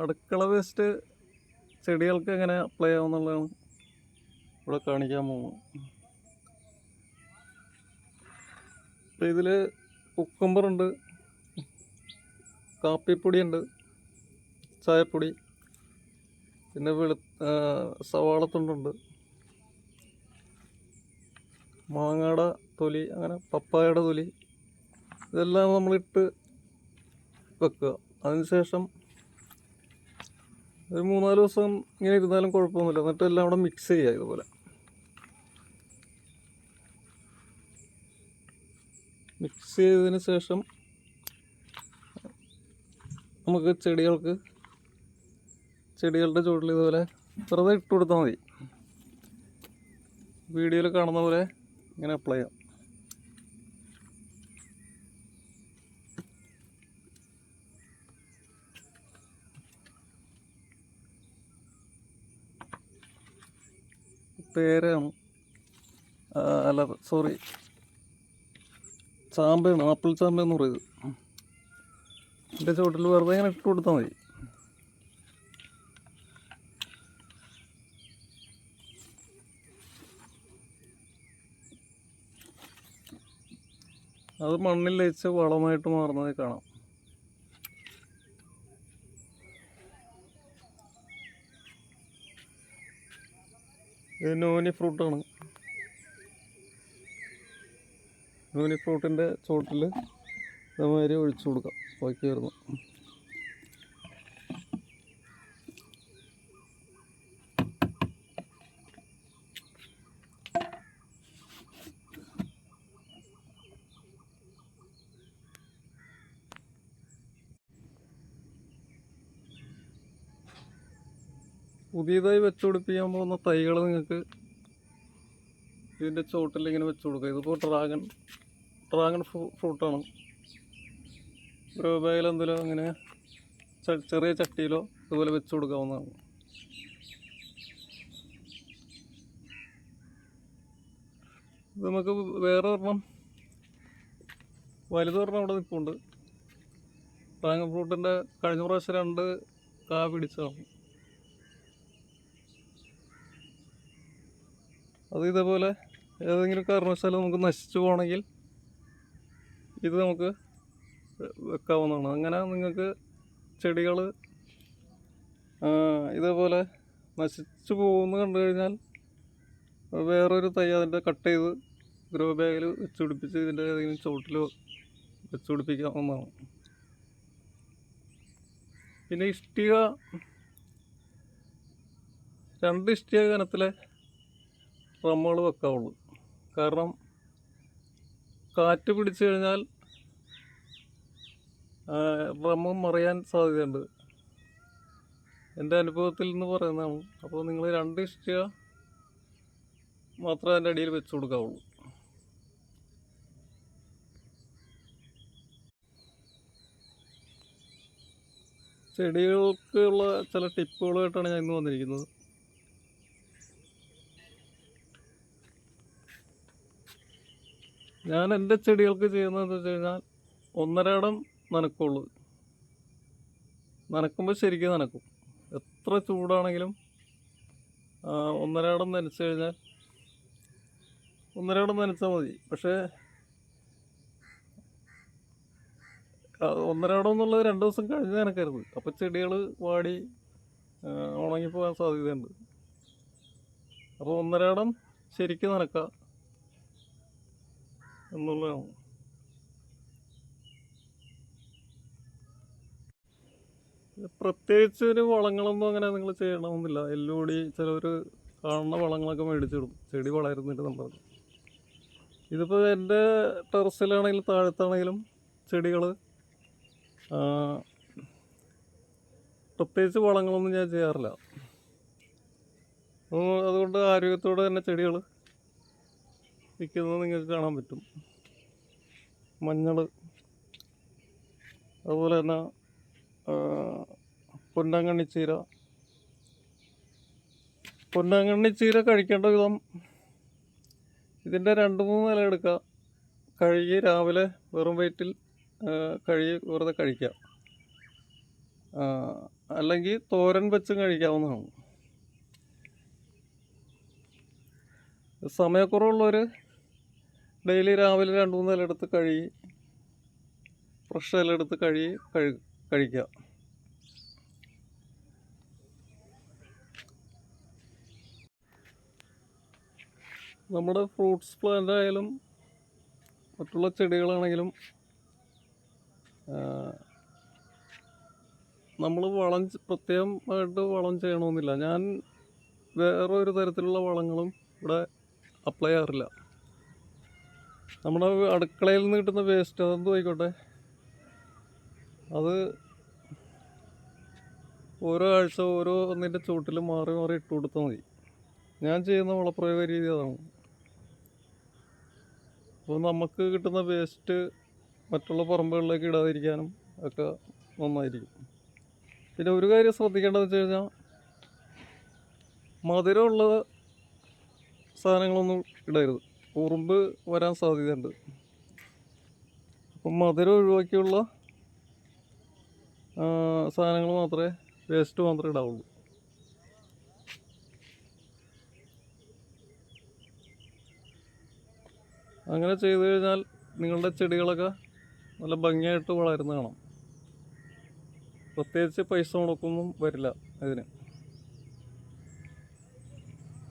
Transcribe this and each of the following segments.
അടുക്കള വേസ്റ്റ് ചെടികൾക്ക് എങ്ങനെ അപ്ലൈ ആവുന്നുള്ളതാണ് ഇവിടെ കാണിക്കാൻ പോകുന്നത്. അപ്പോൾ ഇതിൽ കുക്കമ്പറുണ്ട് കാപ്പിപ്പൊടിയുണ്ട് ചായപ്പൊടി പിന്നെ വെളു സവാളത്തുണ്ടുണ്ട് മാങ്ങയുടെ തൊലി അങ്ങനെ പപ്പായയുടെ തൊലി ഇതെല്ലാം നമ്മളിട്ട് വെക്കുക. അതിനുശേഷം ഒരു മൂന്നാൽ ദിവസം ഇങ്ങനെ ഇരുന്നാലും കുഴപ്പമൊന്നുമില്ല. എന്നിട്ട് എല്ലാം കൂടെ മിക്സ് ചെയ്യുക ഇതുപോലെ. മിക്സ് ചെയ്തതിന് ശേഷം നമുക്ക് ചെടികൾക്ക് ചെടികളുടെ ചുവട്ടിൽ ഇതുപോലെ വെറുതെ ഇട്ട് കൊടുത്താൽ മതി. വീഡിയോയിൽ കാണുന്ന പോലെ ഇങ്ങനെ അപ്ലൈ ചെയ്യാം. പേരാണ് അല്ല സോറി ചാമ്പയാണ് ആപ്പിൾ ചാമ്പ എന്ന് പറയുന്നത് എന്റെ ചുവട്ടിൽ വെറുതെ ഇങ്ങനെ ഇട്ട് കൊടുത്താൽ മതി. അത് മണ്ണിൽ ലയിച്ച് വളമായിട്ട് മാറുന്നതായി കാണാം. ഇത് നോനി ഫ്രൂട്ടാണ്. നോനി ഫ്രൂട്ടിന്റെ ചോട്ടിൽ ഇതേമാതിരി ഒഴിച്ചു കൊടുക്കാം. ബാക്കി വരുന്നു. പുതിയതായി വെച്ചുപിടിപ്പിക്കാൻ പോകുന്ന തൈകൾ നിങ്ങൾക്ക് ഇതിന്റെ ചോട്ടിൽ ഇങ്ങനെ വെച്ച് കൊടുക്കുക ഇതിപ്പോൾ ഡ്രാഗൺ ഡ്രാഗൺ ഫ്രൂ ഫ്രൂട്ടാണ്. ബാഗിൽ എന്തെങ്കിലും അങ്ങനെ ചെറിയ ചട്ടിയിലോ ഇതുപോലെ വെച്ച് കൊടുക്കാവുന്നതാണ്. ഇത് നമുക്ക് വേറെ ഒരെണ്ണം വലുതൊരെണ്ണം അവിടെ നിൽപ്പുണ്ട് ഡ്രാഗൺ ഫ്രൂട്ടിന്റെ കഴിഞ്ഞ പ്രാവശ്യം രണ്ട് കാ പിടിച്ചതാണ്. അത് ഇതേപോലെ ഏതെങ്കിലും കാരണവശാലും നമുക്ക് നശിച്ചു പോകണമെങ്കിൽ ഇത് നമുക്ക് വെക്കാവുന്നതാണ്. അങ്ങനെ നിങ്ങൾക്ക് ചെടികൾ ഇതേപോലെ നശിച്ചു പോകുമെന്ന് കണ്ടു കഴിഞ്ഞാൽ വേറൊരു തൈ അതിന്റെ കട്ട് ചെയ്ത് ഗ്രോ ബാഗിൽ വെച്ച് പിടിപ്പിച്ച് ഇതിന്റെ ഏതെങ്കിലും ചുവട്ടിൽ വെച്ച് പിടിപ്പിക്കാവുന്നതാണ്. പിന്നെ ഇഷ്ടിക രണ്ട് ഇഷ്ടിക കനത്തിലെ ഡ്രമ്മുകൾ വെക്കാവുള്ളൂ. കാരണം കാറ്റ് പിടിച്ചു കഴിഞ്ഞാൽ ഡ്രമ്മ് മറിയാൻ സാധ്യതയുണ്ട്. എന്റെ അനുഭവത്തിൽ നിന്ന് പറയുന്നതാണ്. അപ്പോൾ നിങ്ങൾ രണ്ട് ഇഷ്ടിക മാത്രമേ അതിന്റെ അടിയിൽ വെച്ച് കൊടുക്കാവുള്ളൂ. ചെടികൾക്കുള്ള ചില ടിപ്പുകളായിട്ടാണ് ഞാൻ ഇന്ന് വന്നിരിക്കുന്നത്. ഞാൻ എന്റെ ചെടികൾക്ക് ചെയ്യുന്നത് വെച്ച് കഴിഞ്ഞാൽ ഒന്നരാടം നനക്കുള്ളൂ. നനക്കുമ്പോൾ ശരിക്കും നനക്കും. എത്ര ചൂടാണെങ്കിലും ഒന്നര ഇടം നനച്ചു കഴിഞ്ഞാൽ ഒന്നരാടം നനച്ചാൽ മതി. പക്ഷേ ആ, ഒന്നരാടം എന്നുള്ളത് രണ്ട് ദിവസം കഴിഞ്ഞ് നനക്കരുത്. അപ്പോൾ ചെടികൾ വാടി ഉണങ്ങിപ്പോകാൻ സാധ്യതയുണ്ട്. അപ്പോൾ ഒന്നര ഇടം ശരിക്കും നനക്കാം. എന്നുള്ളതാണ് പ്രത്യേകിച്ച് ഒരു വളങ്ങളൊന്നും അങ്ങനെ നിങ്ങൾ ചെയ്യണമെന്നില്ല. എല്ലുകൂടി ചിലവർ കാണുന്ന വളങ്ങളൊക്കെ മേടിച്ചിടും. ചെടി വളരുന്നില്ല നമ്മൾ ഇതിപ്പോൾ എന്റെ ടെറസിലാണെങ്കിലും താഴത്താണെങ്കിലും ചെടികൾ പ്രത്യേകിച്ച് വളങ്ങളൊന്നും ഞാൻ ചെയ്യാറില്ല. അതുകൊണ്ട് ആരോഗ്യത്തോടെ തന്നെ ചെടികൾ നിൽക്കുന്നത് നിങ്ങൾക്ക് കാണാൻ പറ്റും. മഞ്ഞൾ അതുപോലെ തന്നെ പൊന്നാങ്കണ്ണി ചീര. പൊന്നാങ്കണ്ണി ചീര കഴിക്കേണ്ട വിധം ഇതിന്റെ രണ്ട് മൂന്ന് ഇല എടുക്കുക. കഴുകി രാവിലെ വെറും വയറ്റിൽ കഴുകി വെറുതെ കഴിക്കാം അല്ലെങ്കിൽ തോരൻ വെച്ചും കഴിക്കാവുന്നതാണ്. സമയക്കുറവുള്ളവർ ഡെയിലി രാവിലെ രണ്ട് മൂന്ന് ഇല കഴുകി ഫ്രഷ് ഇല എടുത്ത് കഴുകി കഴി കഴിക്കുക. നമ്മുടെ ഫ്രൂട്ട്സ് പ്ലാന്റ് ആയാലും മറ്റുള്ള ചെടികളാണെങ്കിലും നമ്മൾ വളം പ്രത്യേകമായിട്ട് വളം ചെയ്യണമെന്നില്ല. ഞാൻ വേറൊരു തരത്തിലുള്ള വളങ്ങളും ഇവിടെ അപ്ലൈ ചെയ്യാറില്ല. നമ്മുടെ അടുക്കളയിൽ നിന്ന് കിട്ടുന്ന വേസ്റ്റ് അതെന്തും ആയിക്കോട്ടെ. അത് ഓരോ ആഴ്ച ഓരോ ഒന്നിന്റെ ചുവട്ടിൽ മാറി മാറി ഇട്ട് കൊടുത്താൽ മതി. ഞാൻ ചെയ്യുന്ന വളപ്രയോഗ രീതി അതാണ്. അപ്പോൾ നമുക്ക് കിട്ടുന്ന വേസ്റ്റ് മറ്റുള്ള പറമ്പുകളിലേക്ക് ഇടാതിരിക്കാനും ഒക്കെ നന്നായിരിക്കും. പിന്നെ ഒരു കാര്യം ശ്രദ്ധിക്കേണ്ടതെന്ന് വെച്ച് കഴിഞ്ഞാൽ മധുരമുള്ള സാധനങ്ങളൊന്നും ഇടരുത്. ഉറുമ്പ് വരാൻ സാധ്യതയുണ്ട്. അപ്പം മധുരം ഒഴിവാക്കിയുള്ള സാധനങ്ങൾ മാത്രമേ വേസ്റ്റ് മാത്രമേ ഇടാവുള്ളൂ. അങ്ങനെ ചെയ്തു കഴിഞ്ഞാൽ നിങ്ങളുടെ ചെടികളൊക്കെ നല്ല ഭംഗിയായിട്ട് വളരുന്ന കാണാം. പ്രത്യേകിച്ച് പൈസ മുടക്കൊന്നും വരില്ല ഇതിന്.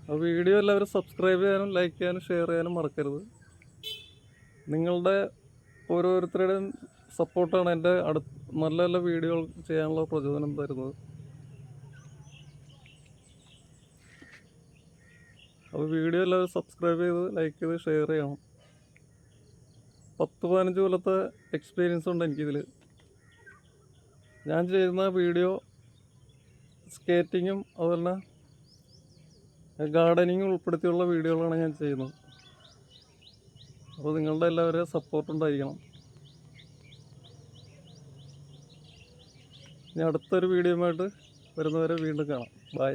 അപ്പോൾ വീഡിയോ എല്ലാവരും സബ്സ്ക്രൈബ് ചെയ്യാനും ലൈക്ക് ചെയ്യാനും ഷെയർ ചെയ്യാനും മറക്കരുത്. നിങ്ങളുടെ ഓരോരുത്തരുടെയും സപ്പോർട്ടാണ് എന്റെ അടുത്ത് നല്ല നല്ല വീഡിയോകൾ ചെയ്യാനുള്ള പ്രചോദനം തരുന്നത്. അപ്പോൾ വീഡിയോ എല്ലാവരും സബ്സ്ക്രൈബ് ചെയ്ത് ലൈക്ക് ചെയ്ത് ഷെയർ ചെയ്യണം. പത്ത് പതിനഞ്ച് കൊല്ലത്തെ എക്സ്പീരിയൻസ് ഉണ്ട് എനിക്കിതിൽ ഞാൻ ചെയ്യുന്ന വീഡിയോ സ്കേറ്റിങ്ങും അതുപോലെ തന്നെ ഗാർഡനിങ്ങും ഉൾപ്പെടുത്തിയുള്ള വീഡിയോകളാണ് ഞാൻ ചെയ്യുന്നത്. അപ്പോൾ നിങ്ങളുടെ എല്ലാവരുടെയും സപ്പോർട്ട് ഉണ്ടായിരിക്കണം. ഇനി അടുത്തൊരു വീഡിയോയുമായിട്ട് വരുന്നവരെ വീണ്ടും കാണാം. ബൈ